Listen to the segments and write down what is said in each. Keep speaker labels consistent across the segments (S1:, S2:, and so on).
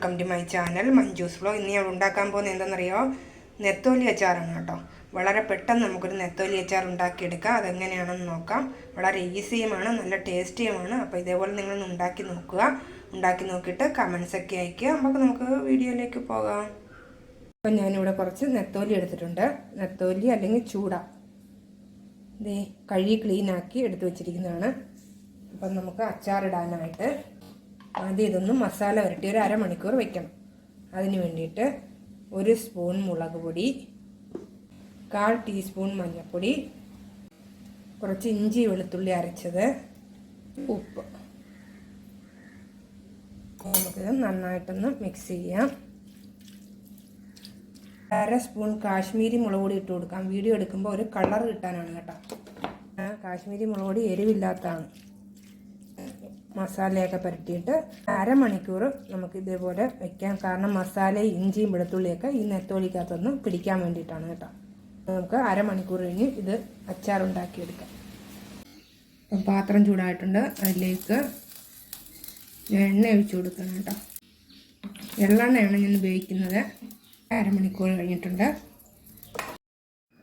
S1: Welcome to my channel Manju's flow ഇന്ന് ഞാൻ ഉണ്ടാക്കാൻ പോകുന്നത് എന്താണെന്നറിയോ? നെത്തോലി അച്ചാറാണ് കേട്ടോ. വളരെ പെട്ടെന്ന് നമുക്കൊരു നെത്തോലി അച്ചാർ ഉണ്ടാക്കിയെടുക്കാം. അതെങ്ങനെയാണെന്ന് നോക്കാം. വളരെ ഈസിയുമാണ് നല്ല ടേസ്റ്റിയുമാണ് അപ്പോൾ ഇതേപോലെ നിങ്ങൾ ഉണ്ടാക്കി നോക്കുക. ഉണ്ടാക്കി നോക്കിയിട്ട് കമൻസൊക്കെ അയക്കുക നമുക്ക് നമുക്ക് വീഡിയോയിലേക്ക് പോകാം. അപ്പം ഞാനിവിടെ കുറച്ച് നെത്തോലി എടുത്തിട്ടുണ്ട്. നെത്തോലി അല്ലെങ്കിൽ ചൂട. ഇതേ കഴുകി ക്ലീനാക്കി എടുത്തു വെച്ചിരിക്കുന്നതാണ്. അപ്പം നമുക്ക് അച്ചാറിടാനായിട്ട് ആദ്യം ഇതൊന്ന് മസാല വരട്ടി ഒരു അരമണിക്കൂർ വെക്കണം. അതിന് വേണ്ടിയിട്ട് ഒരു സ്പൂൺ മുളക് പൊടി കാൽ ടീസ്പൂൺ മഞ്ഞൾപ്പൊടി കുറച്ച് ഇഞ്ചി വെളുത്തുള്ളി അരച്ചത് ഉപ്പ്. നമുക്കിത് നന്നായിട്ടൊന്ന് മിക്സ് ചെയ്യാം. അര സ്പൂൺ കാശ്മീരി മുളക് പൊടി ഇട്ട് കൊടുക്കാം. വീഡിയോ എടുക്കുമ്പോൾ ഒരു കളർ കിട്ടാനാണ് കേട്ടോ. കാശ്മീരി മുളക് പൊടി എരിവില്ലാത്തതാണ്. മസാലയൊക്കെ പരട്ടിയിട്ട് അരമണിക്കൂർ നമുക്ക് ഇതേപോലെ വെക്കാം. കാരണം മസാല ഇഞ്ചിയും വെളുത്തുള്ളിയൊക്കെ ഈ നെത്തോലിക്കകത്തൊന്ന് പിടിക്കാൻ വേണ്ടിയിട്ടാണ് കേട്ടോ. നമുക്ക് അരമണിക്കൂർ കഴിഞ്ഞ് ഇത് അച്ചാറുണ്ടാക്കിയെടുക്കാം. പാത്രം ചൂടായിട്ടുണ്ട്. അതിലേക്ക് എണ്ണ ഒഴിച്ചു കൊടുക്കണം കേട്ടോ. എള്ളെണ്ണയാണ് ഞാൻ ഉപയോഗിക്കുന്നത്. അരമണിക്കൂർ കഴിഞ്ഞിട്ടുണ്ട്.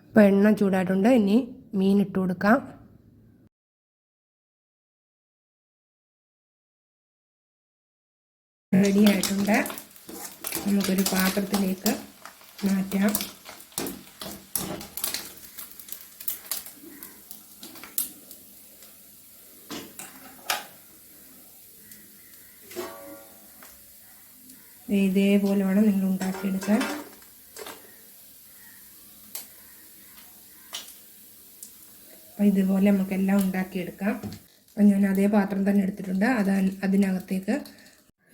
S1: അപ്പോൾ എണ്ണ ചൂടായിട്ടുണ്ട്. ഇനി മീൻ ഇട്ട് കൊടുക്കാം. റെഡി ആയിട്ടുണ്ട് നമുക്കൊരു പാത്രത്തിലേക്ക് മാറ്റാം. ഇതേപോലെ വേണം നിങ്ങൾ ഉണ്ടാക്കിയെടുക്കാൻ. അപ്പം ഇതുപോലെ നമുക്കെല്ലാം ഉണ്ടാക്കിയെടുക്കാം. അപ്പം ഞാൻ അതേ പാത്രം തന്നെ എടുത്തിട്ടുണ്ട്. അത് അതിനകത്തേക്ക്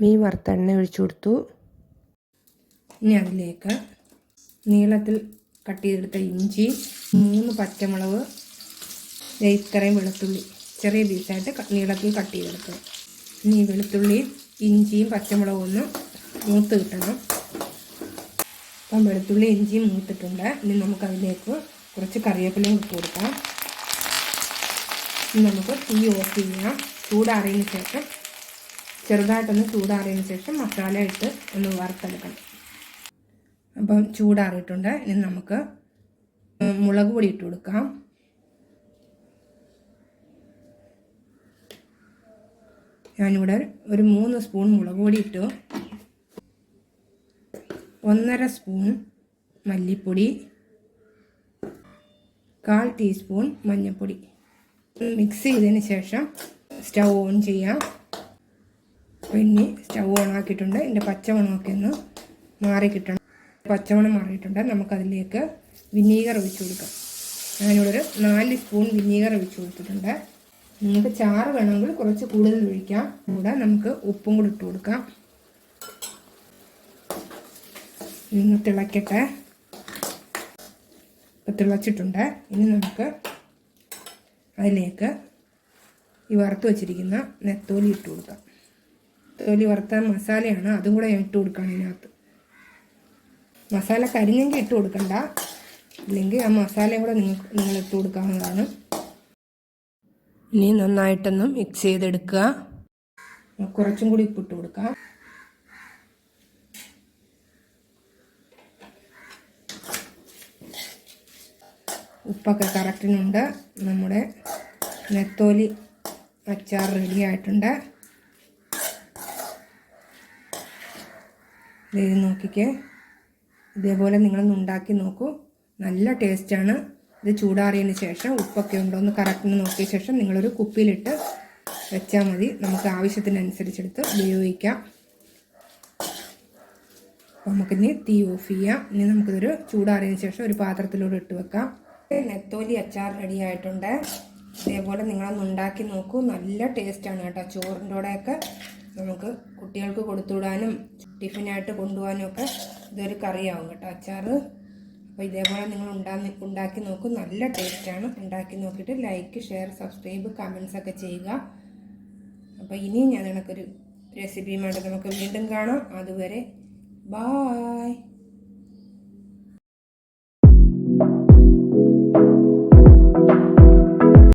S1: മീൻ വറുത്ത എണ്ണ ഒഴിച്ചു കൊടുത്തു. ഇനി അതിലേക്ക് നീളത്തിൽ കട്ട് ചെയ്തെടുത്ത ഇഞ്ചി മൂന്ന് പച്ചമുളക് ഇത്രയും വെളുത്തുള്ളി ചെറിയ പീസായിട്ട് നീളത്തിൽ കട്ട് ചെയ്തെടുക്കുക ഇനി ഈ വെളുത്തുള്ളിയും ഇഞ്ചിയും പച്ചമുളകും ഒന്ന് മൂത്ത് കിട്ടണം. അപ്പം വെളുത്തുള്ളി ഇഞ്ചിയും മൂത്തിട്ടുണ്ട്. ഇനി നമുക്ക് അതിലേക്ക് കുറച്ച് കറിവേപ്പിലയും ഇട്ട് കൊടുക്കാം. ഇനി നമുക്ക് തീ ഓഫ് ചെയ്യാം. ചൂടാറിയതിന് ശേഷം ചെറുതായിട്ടൊന്ന് ചൂടാറിയതിന് ശേഷം മസാല ഇട്ട് ഒന്ന് വറുത്തെടുക്കണം. അപ്പം ചൂടാറിയിട്ടുണ്ട്. ഇനി നമുക്ക് മുളക് പൊടി ഇട്ട് കൊടുക്കാം. ഞാനിവിടെ ഒരു മൂന്ന് സ്പൂൺ മുളക് പൊടി ഇട്ടു. ഒന്നര സ്പൂൺ മല്ലിപ്പൊടി. കാൽ ടീസ്പൂൺ മഞ്ഞൾപ്പൊടി മിക്സ് ചെയ്തതിന് ശേഷം സ്റ്റൗ ഓൺ ചെയ്യാം. പിന്നെ സ്റ്റൗ ഓൺ ആക്കിയിട്ടുണ്ട്. ഇതിന്റെ പച്ചമണമൊക്കെ ഒന്ന് മാറി കിട്ടണം പച്ചമണം മാറിയിട്ടുണ്ട്. നമുക്കതിലേക്ക് വിനീഗർ ഒഴിച്ചു കൊടുക്കാം. ഒരു നാല് സ്പൂൺ വിനീഗർ ഒഴിച്ചു കൊടുത്തിട്ടുണ്ട്. നിങ്ങൾക്ക് ചാറ് വേണമെങ്കിൽ കുറച്ച് കൂടുതൽ ഒഴിക്കാം. കൂടെ നമുക്ക് ഉപ്പും കൂടി ഇട്ട് കൊടുക്കാം. നിങ്ങൾ തിളക്കട്ടെ. ഇപ്പം തിളച്ചിട്ടുണ്ട്. ഇനി നമുക്ക് അതിലേക്ക് ഈ വറുത്ത് വച്ചിരിക്കുന്ന നെത്തോലി ഇട്ട് കൊടുക്കാം. നെത്തോലി വറുത്ത മസാലയാണ് അതും കൂടെ ഞാൻ ഇട്ട് കൊടുക്കണം ഇതിനകത്ത്. മസാല കരിഞ്ഞെങ്കിൽ ഇട്ട് കൊടുക്കണ്ട. അല്ലെങ്കിൽ ആ മസാലയും കൂടെ നിങ്ങൾക്ക് നിങ്ങൾ ഇട്ട് കൊടുക്കാവുന്നതാണ്. ഇനി നന്നായിട്ടൊന്ന് മിക്സ് ചെയ്തെടുക്കുക. കുറച്ചും കൂടി ഉപ്പ് ഇട്ട് കൊടുക്കാം. ഉപ്പൊക്കെ കറക്റ്റിനുണ്ട് നമ്മുടെ നെത്തോലി അച്ചാർ റെഡി ആയിട്ടുണ്ട്. ഇത് നോക്കിക്കേ. ഇതേപോലെ നിങ്ങളൊന്ന് ഉണ്ടാക്കി നോക്കൂ. നല്ല ടേസ്റ്റാണ്. ഇത് ചൂടാറിയതിന് ശേഷം ഉപ്പൊക്കെ ഉണ്ടോ എന്ന് കറക്റ്റിന് നോക്കിയ ശേഷം നിങ്ങളൊരു കുപ്പിയിലിട്ട് വെച്ചാൽ മതി. നമുക്ക് ആവശ്യത്തിനനുസരിച്ചെടുത്ത് ഉപയോഗിക്കാം. അപ്പോൾ നമുക്കിനി തീ ഓഫ് ചെയ്യാം. ഇനി നമുക്കിതൊരു ചൂടാറിയതിന് ശേഷം ഒരു പാത്രത്തിലൂടെ ഇട്ട് വെക്കാം. നെത്തോലി അച്ചാർ റെഡി ആയിട്ടുണ്ട്. ഇതേപോലെ നിങ്ങളൊന്ന് ഉണ്ടാക്കി നോക്കൂ. നല്ല ടേസ്റ്റാണ് കേട്ടോ. ചോറിന്റെ കൂടെയൊക്കെ നമുക്ക് കുട്ടികൾക്ക് കൊടുത്തുവിടാനും ടിഫിനായിട്ട് കൊണ്ടുപോകാനും ഒക്കെ ഇതൊരു കറിയാവും കേട്ടോ. അച്ചാർ അപ്പോൾ ഇതേപോലെ നിങ്ങൾ ഉണ്ടാ ഉണ്ടാക്കി നോക്കും. നല്ല ടേസ്റ്റാണ് ഉണ്ടാക്കി നോക്കിയിട്ട് ലൈക്ക് ഷെയർ സബ്സ്ക്രൈബ് കമൻസ് ഒക്കെ ചെയ്യുക. അപ്പോൾ ഇനിയും ഞാൻ നിനക്കൊരു റെസിപ്പിയുമായിട്ട് നമുക്ക് വീണ്ടും കാണാം. അതുവരെ ബായ്